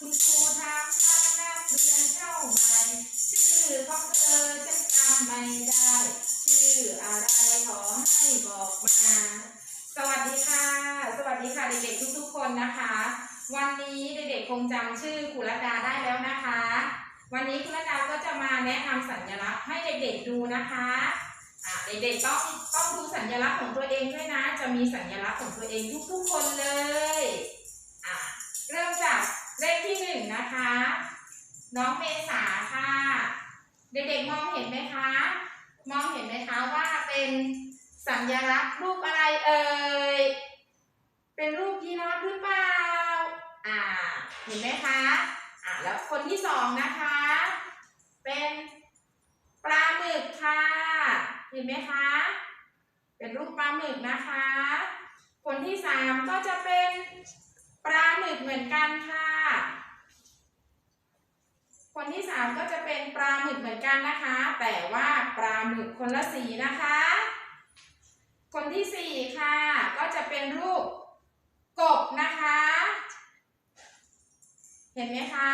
คุณครูถามหานักเรียนเท่าไหร่ชื่อของเธอฉันจำไม่ได้ ชื่ออะไรขอให้บอกมา สวัสดีค่ะ สวัสดีค่ะเด็กๆทุกๆคนนะคะ วันนี้เด็กๆคงจำชื่อคุณรดาได้แล้วนะคะ วันนี้คุณรดาก็จะมาแนะนำสัญลักษณ์ให้เด็กๆดูนะคะเด็กๆต้องต้องดูสัญลักษณ์ของตัวเองด้วยนะ จะมีสัญลักษณ์ของตัวเองทุกๆคนเลย น้องเมษาค่ะ เด็กๆมองเห็นไหมคะ มองเห็นไหมคะว่าเป็นสัญลักษณ์รูปอะไรเอ่ย เป็นรูปยีราฟหรือเปล่า อ่า เห็นไหมคะ อ่าแล้วคนที่สองนะคะ เป็นปลาหมึกค่ะ เห็นไหมคะ เป็นรูปปลาหมึกนะคะ คนที่สามก็จะเป็นปลาหมึกเหมือนกันค่ะ คนที่สามก็จะเป็นปลาหมึกเหมือนกันนะคะ แต่ว่าปลาหมึกคนละสีนะคะ คนที่สี่ค่ะ ก็จะเป็นรูปกบนะคะ เห็นไหมคะ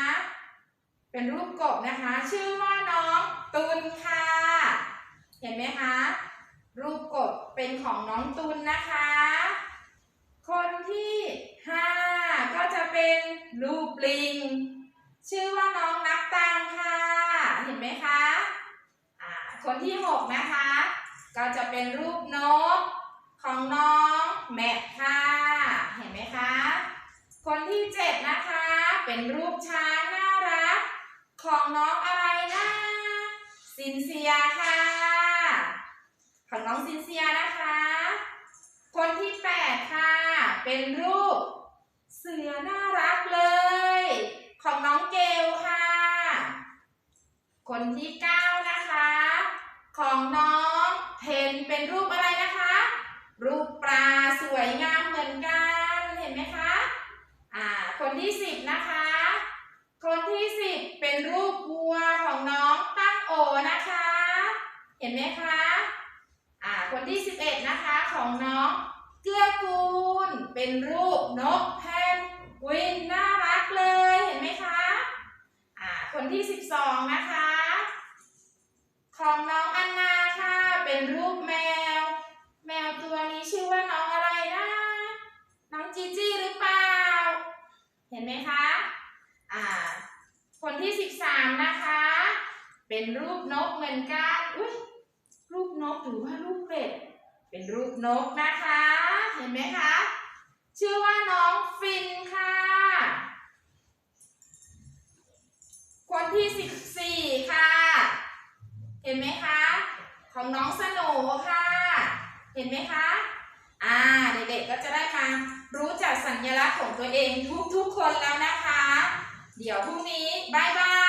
เป็นรูปกบนะคะ ชื่อว่าน้องตุนค่ะ เห็นไหมคะ รูปกบเป็นของน้องตุนนะคะ คนที่ห้าก็จะเป็นรูปลิง ชื่อว่าน้องนับตังค่ะ เห็นไหมคะอ่าคนที่หกนะคะ ก็จะเป็นรูปนกของน้องแมะค่ะ เห็นไหมคะ คนที่เจ็ดนะคะ เป็นรูปช้างน่ารัก ของน้องอะไรนะซินเซียค่ะ ของน้องซินเซียนะคะ คนที่แปดค่ะ เป็นรูป เสือน่ารักเลย ของน้องเกลค่ะ คนที่เก้านะคะ ของน้องเพนเป็นรูปอะไรนะคะ รูปปลาสวยงามเหมือนกันเห็นไหมคะอ่าคนที่สิบนะคะ คนที่สิบเป็นรูปวัวของน้องตั้งโอนะคะ เห็นไหมคะอ่าคนที่สิบเอ็ดนะคะของน้องเกื้อกูลเป็นรูปนกแพนกวินน่ารักเลยเห็นไหมคะอ่าคนที่สิบสองนะคะ เป็นรูปแมว แมวตัวนี้ชื่อว่าน้องอะไรนะ น้องจีจี้หรือเปล่า เห็นไหมคะ อ่า คนที่สิบสามนะคะ เป็นรูปนกเหมือนกัน อุ้ยรูปนกหรือว่ารูปเป็ด เป็นรูปนกนะคะ เห็นไหมคะ ของน้องสโนค่ะ เห็นไหมคะ อ่า เด็กๆก็จะได้มารู้จักสัญลักษณ์ของตัวเองทุกๆคนแล้วนะคะ เดี๋ยวพรุ่งนี้บายบาย